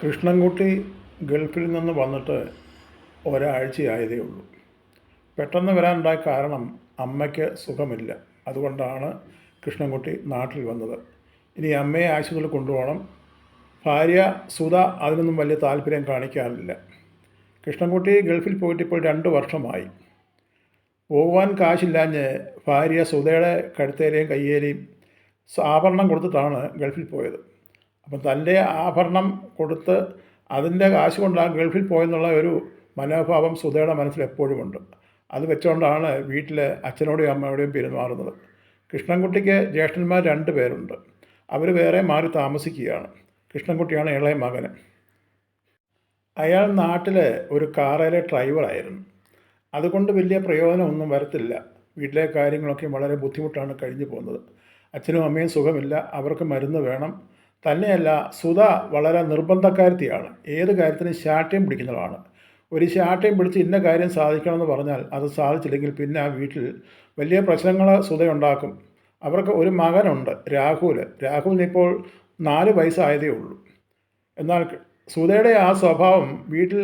കൃഷ്ണൻകുട്ടി ഗൾഫിൽ നിന്ന് വന്നിട്ട് ഒരാഴ്ചയായതേ ഉള്ളൂ. പെട്ടെന്ന് വരാനുണ്ടായ കാരണം അമ്മയ്ക്ക് സുഖമില്ല. അതുകൊണ്ടാണ് കൃഷ്ണൻകുട്ടി നാട്ടിൽ വന്നത്. ഇനി അമ്മയെ ആശുപത്രിയിൽ കൊണ്ടുപോകണം. ഭാര്യ സുധ അതിനൊന്നും വലിയ താല്പര്യം കാണിക്കാറില്ല. കൃഷ്ണൻകുട്ടി ഗൾഫിൽ പോയിട്ട് ഇപ്പോൾ രണ്ട് വർഷമായി. പോകുവാൻ കാശില്ലാഞ്ഞ് ഭാര്യ സുധയുടെ കഴുത്തേലെയും കയ്യേലെയും ആഭരണം കൊടുത്തിട്ടാണ് ഗൾഫിൽ പോയത്. അപ്പം തന്റെ ആഭരണം കൊടുത്ത് അതിന്റെ കാശ് കൊണ്ടാണ് ഗൾഫിൽ പോയെന്നുള്ള ഒരു മനോഭാവം സുധയുടെ മനസ്സിൽ എപ്പോഴും ഉണ്ട്. അത് വെച്ചുകൊണ്ടാണ് വീട്ടിലെ അച്ഛനോടെയും അമ്മയോടെയും പെരുമാറുന്നത്. കൃഷ്ണൻകുട്ടിക്ക് ജ്യേഷ്ഠന്മാർ രണ്ട് പേരുണ്ട്. അവർ വേറെ മാറി താമസിക്കുകയാണ്. കൃഷ്ണൻകുട്ടിയാണ് ഇളയ മകന്. അയാൾ നാട്ടിൽ ഒരു കാറിലെ ഡ്രൈവറായിരുന്നു. അതുകൊണ്ട് വലിയ പ്രയോജനമൊന്നും വരത്തില്ല. വീട്ടിലെ കാര്യങ്ങളൊക്കെ വളരെ ബുദ്ധിമുട്ടാണ് കഴിഞ്ഞു പോകുന്നത്. അച്ഛനും അമ്മയും സുഖമില്ല. അവർക്ക് മരുന്ന് വേണം. തന്നെയല്ല സുധ വളരെ നിർബന്ധക്കാരത്തിയാണ് ഏത് കാര്യത്തിനും ശാഠ്യം പിടിക്കുന്നതാണ് ഒരു ശാഠ്യം പിടിച്ച് ഇന്ന കാര്യം സാധിക്കണമെന്ന് പറഞ്ഞാൽ അത് സാധിച്ചില്ലെങ്കിൽ പിന്നെ ആ വീട്ടിൽ വലിയ പ്രശ്നങ്ങൾ സുധയുണ്ടാക്കും. അവർക്ക് ഒരു മകനുണ്ട് രാഹുൽ രാഹുലിന് ഇപ്പോൾ നാല് വയസ്സായതേ ഉള്ളൂ. എന്നാൽ സുധയുടെ ആ സ്വഭാവം വീട്ടിൽ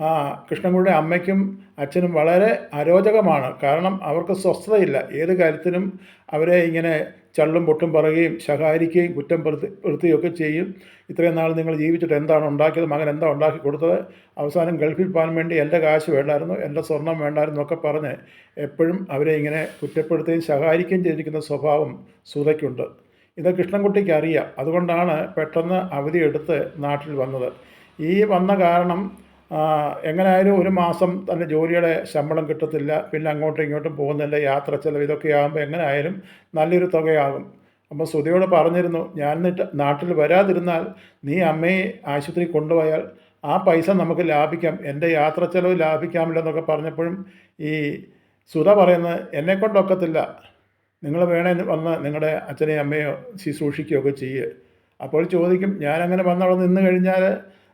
ആ കൃഷ്ണൻകുട്ടിയുടെ അമ്മയ്ക്കും അച്ഛനും വളരെ അരോചകമാണ്. കാരണം അവർക്ക് സ്വസ്ഥതയില്ല. ഏത് കാര്യത്തിനും അവരെ ഇങ്ങനെ ചള്ളും പൊട്ടും പറയുകയും ശകാരിക്കുകയും കുറ്റം പെടുത്തി പെടുത്തുകയൊക്കെ ചെയ്യും. ഇത്രയും നാൾ നിങ്ങൾ ജീവിച്ചിട്ട് എന്താണ് ഉണ്ടാക്കിയത്? മകൻ എന്താ ഉണ്ടാക്കി കൊടുത്തത്? അവസാനം ഗൾഫിൽ പോകാൻ വേണ്ടി എന്റെ കാശ് വേണ്ടായിരുന്നു എന്റെ സ്വർണം വേണ്ടായിരുന്നു എന്നൊക്കെ പറഞ്ഞ് എപ്പോഴും അവരെ ഇങ്ങനെ കുറ്റപ്പെടുത്തുകയും ശകാരിക്കുകയും ചെയ്തിരിക്കുന്ന സ്വഭാവം സുധയ്ക്കുണ്ട് ഇത് കൃഷ്ണൻകുട്ടിക്ക് അറിയാം. അതുകൊണ്ടാണ് പെട്ടെന്ന് അവധിയെടുത്ത് നാട്ടിൽ വന്നത്. ഈ വന്ന കാരണം എങ്ങനെയായാലും ഒരു മാസം തന്റെ ജോലിയുടെ ശമ്പളം കിട്ടത്തില്ല പിന്നെ അങ്ങോട്ടും ഇങ്ങോട്ടും പോകുന്നില്ല യാത്ര ചിലവ് ഇതൊക്കെ ആകുമ്പോൾ എങ്ങനെയായാലും നല്ലൊരു തുകയാകും. അപ്പോൾ സുധയോട് പറഞ്ഞിരുന്നു ഞാൻ എന്നിട്ട് നാട്ടിൽ വരാതിരുന്നാൽ നീ അമ്മയെ ആശുപത്രി കൊണ്ടുപോയാൽ ആ പൈസ നമുക്ക് ലാഭിക്കാം എന്റെ യാത്ര ചിലവ് ലാഭിക്കാമല്ലോ എന്നൊക്കെ പറഞ്ഞപ്പോഴും ഈ സുധ പറയുന്നത് എന്നെക്കൊണ്ടൊക്കത്തില്ല നിങ്ങൾ വേണേ വന്ന് നിങ്ങളുടെ അച്ഛനെയും അമ്മയോ ശുശ്രൂഷിക്കുകയൊക്കെ ചെയ്യുക അപ്പോൾ ചോദിക്കും ഞാനങ്ങനെ വന്നവിടെ നിന്ന് കഴിഞ്ഞാൽ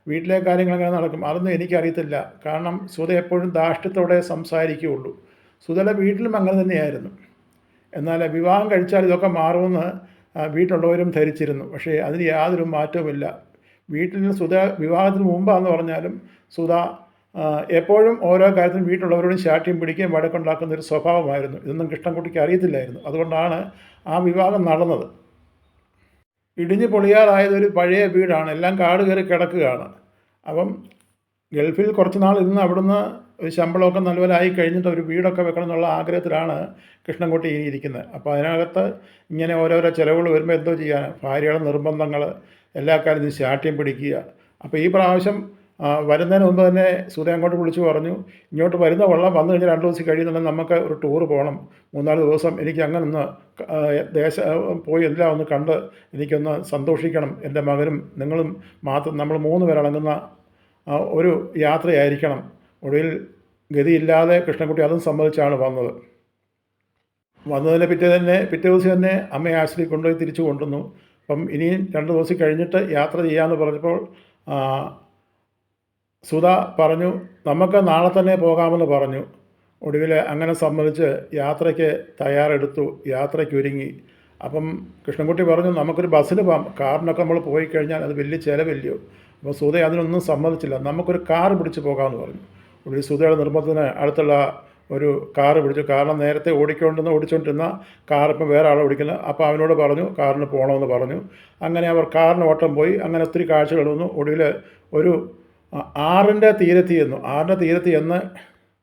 വീട്ടിലെ കാര്യങ്ങൾ എങ്ങനെ നടക്കും. അതൊന്നും എനിക്കറിയത്തില്ല. കാരണം സുധ എപ്പോഴും ദാഷ്ട്യത്തോടെ സംസാരിക്കുകയുള്ളൂ. സുധയുടെ വീട്ടിലും അങ്ങനെ തന്നെയായിരുന്നു. എന്നാൽ വിവാഹം കഴിച്ചാൽ ഇതൊക്കെ മാറുമെന്ന് വീട്ടിലുള്ളവരും ധരിച്ചിരുന്നു. പക്ഷേ അതിന് യാതൊരു മാറ്റവുമില്ല. വീട്ടിൽ സുധ വിവാഹത്തിന് മുമ്പാന്ന് പറഞ്ഞാലും സുധ എപ്പോഴും ഓരോ കാര്യത്തിനും വീട്ടിലുള്ളവരോടും ശാഠ്യം പിടിക്കുകയും വഴക്കുണ്ടാക്കുന്ന ഒരു സ്വഭാവമായിരുന്നു. ഇതൊന്നും കൃഷ്ണൻകുട്ടിക്ക് അറിയത്തില്ലായിരുന്നു. അതുകൊണ്ടാണ് ആ വിവാഹം നടന്നത്. ഇടിഞ്ഞ് പൊളിയാറായത് ഒരു പഴയ വീടാണ്. എല്ലാം കാട് കയറി കിടക്കുകയാണ്. അപ്പം ഗൾഫിൽ കുറച്ച് നാൾ ഇന്ന് അവിടുന്ന് ഒരു ശമ്പളമൊക്കെ നല്ലപോലെ ആയി കഴിഞ്ഞിട്ട് ഒരു വീടൊക്കെ വെക്കണം എന്നുള്ള ആഗ്രഹത്തിലാണ് കൃഷ്ണൻകുട്ടി ഇനി ഇരിക്കുന്നത്. അപ്പോൾ അതിനകത്ത് ഇങ്ങനെ ഓരോരോ ചിലവുകൾ വരുമ്പോൾ എന്തോ ചെയ്യാൻ ഭാര്യയുടെ നിർബന്ധങ്ങൾ എല്ലാ കാര്യത്തിനും ശാഠ്യം പിടിക്കുക. അപ്പോൾ ഈ പ്രാവശ്യം വരുന്നതിന് മുമ്പ് തന്നെ സൂര്യ അങ്ങോട്ട് വിളിച്ചു പറഞ്ഞു ഇങ്ങോട്ട് വരുന്ന വെള്ളം വന്നു കഴിഞ്ഞാൽ രണ്ട് ദിവസം കഴിയുന്നുണ്ടെങ്കിൽ നമുക്ക് ഒരു ടൂർ പോകണം. മൂന്നാൽ ദിവസം എനിക്ക് അങ്ങനെ ഒന്ന് ദേശ പോയി എല്ലാം ഒന്ന് കണ്ട് എനിക്കൊന്ന് സന്തോഷിക്കണം. എന്റെ മകനും നിങ്ങളും മാത്രം നമ്മൾ മൂന്ന് പേരടങ്ങുന്ന ഒരു യാത്രയായിരിക്കണം. ഒടുവിൽ ഗതിയില്ലാതെ കൃഷ്ണൻകുട്ടി അതും സമ്മതിച്ചാണ് വന്നത്. വന്നതിന് പിറ്റേ തന്നെ പിറ്റേ ദിവസം തന്നെ അമ്മയെ ആശുപത്രി കൊണ്ടുപോയി തിരിച്ചു കൊണ്ടുവന്നു. അപ്പം ഇനിയും രണ്ട് ദിവസം കഴിഞ്ഞിട്ട് യാത്ര ചെയ്യാമെന്ന് പറഞ്ഞപ്പോൾ സുധ പറഞ്ഞു നമുക്ക് നാളെ തന്നെ പോകാമെന്ന് പറഞ്ഞു. ഒടുവിൽ അങ്ങനെ സമ്മതിച്ച് യാത്രയ്ക്ക് തയ്യാറെടുത്തു യാത്രയ്ക്ക് ഒരുങ്ങി അപ്പം കൃഷ്ണൻകുട്ടി പറഞ്ഞു നമുക്കൊരു ബസ്സിന് പോകാം. കാറിനൊക്കെ നമ്മൾ പോയി കഴിഞ്ഞാൽ അത് വലിയ ചിലവില്ലയോ അപ്പോൾ സുധ അതിനൊന്നും സമ്മതിച്ചില്ല. നമുക്കൊരു കാർ പിടിച്ച് പോകാമെന്ന് പറഞ്ഞു. ഒടുവിൽ സുധയുടെ നിർബന്ധത്തിന് അടുത്തുള്ള ഒരു കാർ പിടിച്ചു. കാരണം നേരത്തെ ഓടിക്കൊണ്ടിരുന്ന ഓടിച്ചുകൊണ്ടിരുന്ന കാർ ഇപ്പം വേറെ ആൾ ഓടിക്കുന്നത് അപ്പോൾ അവനോട് പറഞ്ഞു കാറിന് പോകണമെന്ന് പറഞ്ഞു. അങ്ങനെ അവർ കാറിന് ഓട്ടം പോയി. അങ്ങനെ ഒത്തിരി കാഴ്ചകൾ വന്നു. ഒടുവിൽ ഒരു ആറിന്റെ തീരത്ത് ചെന്നു. ആറിന്റെ തീരത്ത് എന്ന്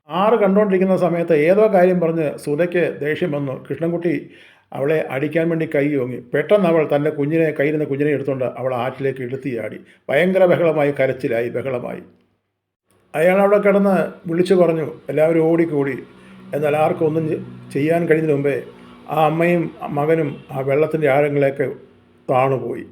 ആറ് കണ്ടുകൊണ്ടിരിക്കുന്ന സമയത്ത് ഏതോ കാര്യം പറഞ്ഞ് സുധയ്ക്ക് ദേഷ്യം വന്നു. കൃഷ്ണൻകുട്ടി അവളെ അടിക്കാൻ വേണ്ടി കൈ ഓങ്ങി. പെട്ടെന്ന് അവൾ തന്റെ കുഞ്ഞിനെ കയ്യിൽ നിന്ന് കുഞ്ഞിനെ എടുത്തുകൊണ്ട് അവൾ ആറ്റിലേക്ക് എടുത്തി ചാടി. ഭയങ്കര ബഹളമായി കരച്ചിലായി ബഹളമായി. അയാൾ അവിടെ കിടന്ന് വിളിച്ചു പറഞ്ഞു എല്ലാവരും ഓടിക്കൂടി. എന്നാൽ ആർക്കും ഒന്നും ചെയ്യാൻ കഴിഞ്ഞതിന് മുമ്പേ ആ അമ്മയും മകനും ആ വെള്ളത്തിന്റെ ആഴങ്ങളിലേക്ക് താണുപോയി.